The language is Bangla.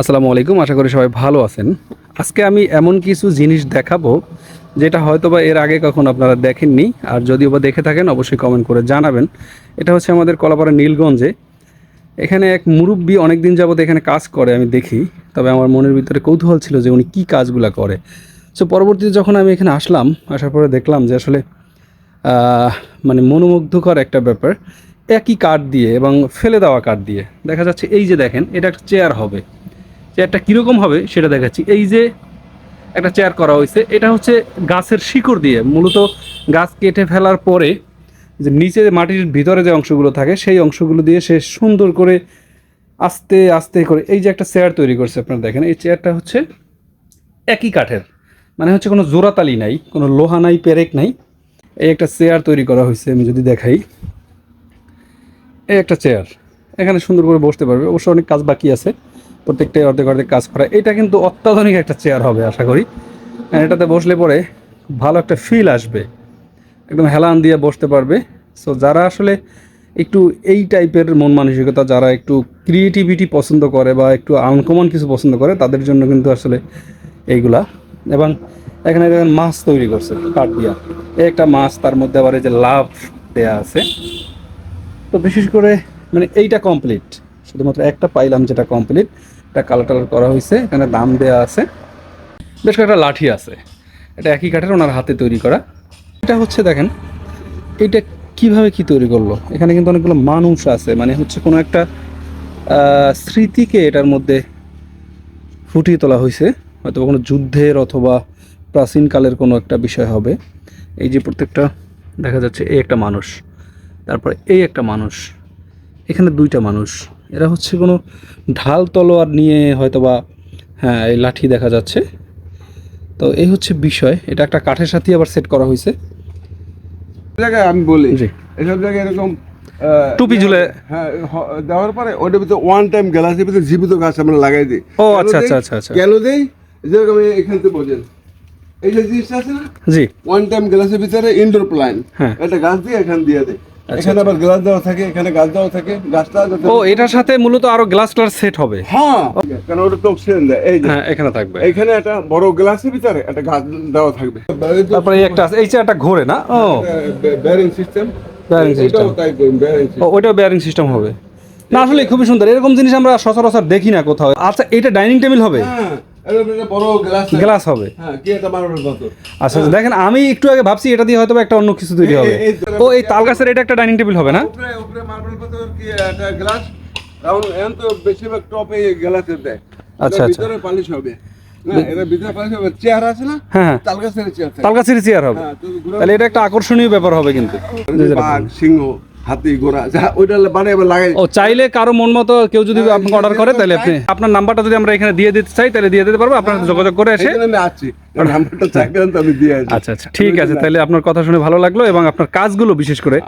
আসসালামু আলাইকুম, আশা করি সবাই ভালো আছেন। আজকে আমি এমন কিছু জিনিস দেখাবো, যেটা হয়তো বা এর আগে কখন আপনারা দেখেননি, আর যদিও বা দেখে থাকেন, অবশ্যই কমেন্ট করে জানাবেন। এটা হচ্ছে আমাদের কলাপাড়া নীলগঞ্জে। এখানে এক মুরব্বী অনেক দিন যাবত এখানে কাজ করে, আমি দেখি। তবে আমার মনের ভিতরে কৌতূহল ছিল যে উনি কী কাজগুলো করে। সো পরবর্তীতে যখন আমি এখানে আসলাম, আসার পরে দেখলাম যে আসলে মানে মনোমুগ্ধকর একটা ব্যাপার। একই কাঠ দিয়ে এবং ফেলে দেওয়া কাঠ দিয়ে। দেখা যাচ্ছে এই যে দেখেন, এটা একটা চেয়ার হবে। চেয়ারটা কীরকম হবে সেটা দেখাচ্ছি। এই যে একটা চেয়ার করা হয়েছে, এটা হচ্ছে গাছের শিকড় দিয়ে। মূলত গাছ কেটে ফেলার পরে যে নিচে মাটির ভিতরে যে অংশগুলো থাকে, সেই অংশগুলো দিয়ে সে সুন্দর করে আস্তে আস্তে করে এই যে একটা চেয়ার তৈরি করছে, আপনারা দেখেন, এই চেয়ারটা হচ্ছে একই কাঠের। মানে হচ্ছে কোনো জোড়াতালি নাই, কোনো লোহা নাই, পেরেক নাই। এই একটা চেয়ার তৈরি করা হয়েছে, আমি যদি দেখাই। এই একটা চেয়ার এখানে সুন্দর করে বসতে পারবে, অবশ্য অনেক কাজ বাকি আছে। প্রত্যেকটাই অর্ধেক অর্ধেক কাজ করা। এটা কিন্তু অত্যাধুনিক একটা চেয়ার হবে, আশা করি। আর এটাতে বসলে পরে ভালো একটা ফিল আসবে। একদম হেলান দিয়ে বসতে পারবে। সো যারা আসলে একটু এই টাইপের মন মানসিকতা, যারা একটু ক্রিয়েটিভিটি পছন্দ করে বা একটু আনকমন কিছু পছন্দ করে, তাদের জন্য কিন্তু আসলে এইগুলা। এবং এখানে দেখেন মাছ তৈরি করছে, কাঠ দিয়া। এই একটা মাছ, তার মধ্যে আবার এই যে লাভ দেয়া আছে। তো বিশেষ করে মানে এইটা কমপ্লিট শুধুমাত্র একটা পাইলাম যেটা কমপ্লিট এটা কালার টালার করা হয়েছে এখানে দাম দেয়া আছে। বেশ কয়েকটা লাঠি আছে। এটা একই কাঠের ওনার হাতে তৈরি করা। এটা হচ্ছে দেখেন, এটা কীভাবে কি তৈরি করল? এখানে কিন্তু অনেকগুলো মানুষ আছে মানে হচ্ছে কোনো একটা স্মৃতিকে এটার মধ্যে ফুটিয়ে তোলা হয়েছে হয়তো কোনো যুদ্ধের অথবা প্রাচীনকালের কোনো একটা বিষয় হবে। এই যে প্রত্যেকটা দেখা যাচ্ছে, এই একটা মানুষ, তারপরে এই একটা মানুষ, এখানে দুইটা মানুষ। এরা হচ্ছে কোনো ঢাল তলোয়ার নিয়ে হয়তোবা হ্যাঁ এই লাঠি দেখা যাচ্ছে। তো এই হচ্ছে বিষয়। এটা একটা কাঠের সাথে আবার সেট করা হয়েছে। জায়গায় আমি বলি। এসব জায়গায় এরকম টুপি ঝুলে- হ্যাঁ দেওয়ার পরে ওটার ভিতরে ওয়ান টাইম গ্লাসের ভিতরে জীবিত গাছ আমরা লাগাই দিই। ও, আচ্ছা, আচ্ছা, আচ্ছা, আচ্ছা। কেন দেই? যেরকম এখান থেকে বোঝেন। এই যে জিনিসটা আছে না? জি। ওয়ান টাইম গ্লাসের ভিতরে ইনডোর প্ল্যান হ্যাঁ। একটা গাছ দিয়ে এখানে দিয়ে দেয় এখানে আবার গ্লাস দেওয়া থাকে এখানে গাছ দেওয়া থাকে গাছটা ও এটার সাথে মূলত আরও গ্লাস টার সেট হবে। হ্যাঁ। কেন ওটা তো অক্সিজেন দেয় এই যে। হ্যাঁ এখানে থাকবে। এইখানে একটা বড় গ্লাসের ভিতরে একটা গাছ দেওয়া থাকবে। তারপরে এই একটা আছে, এই চেয়ারটা ঘোরে না? ও। ব্যারিং সিস্টেম ব্যারিং ও ওইটাও বেয়ারিং সিস্টেম হবে। না আসলে খুবই সুন্দর। এরকম জিনিস আমরা সচরাচর দেখি না কোথাও। আচ্ছা এটা ডাইনিং টেবিল হবে? হ্যাঁ। গ্লাস হবে। হ্যাঁ আচ্ছা আচ্ছা, দেখেন আমি একটু আগে ভাবছি এটা দিয়ে হয়তো একটা অন্য কিছু তৈরি হবে। ও এই তাল গাছের এটা একটা ডাইনিং টেবিল হবে না? আচ্ছা, আচ্ছা। পালিশ হবে। না এর ভিতরে পালিশ হবে। চেয়ার আছে না? হ্যাঁ হ্যাঁ। তাল গাছের চেয়ার হবে। তাহলে এটা একটা আকর্ষণীয় ব্যাপার হবে কিন্তু। সিংহ। হাতি ঘোড়া যা ওইটা বানিয়ে আবার লাগাই ও চাইলে কারও মন মতো কেউ যদি আপনাকে অর্ডার করে তাহলে আপনি আপনার নাম্বারটা যদি আমরা এখানে দিয়ে দিতে চাই তাহলে দিয়ে দিতে পারব আপনার যোগাযোগ করে এসে আমি আছি নাম্বারটা চাইবেন তো আমি দিয়ে আচ্ছা আচ্ছা ঠিক আছে তাহলে আপনার কথা শুনে ভালো লাগল এবং আপনার কাজগুলো বিশেষ করে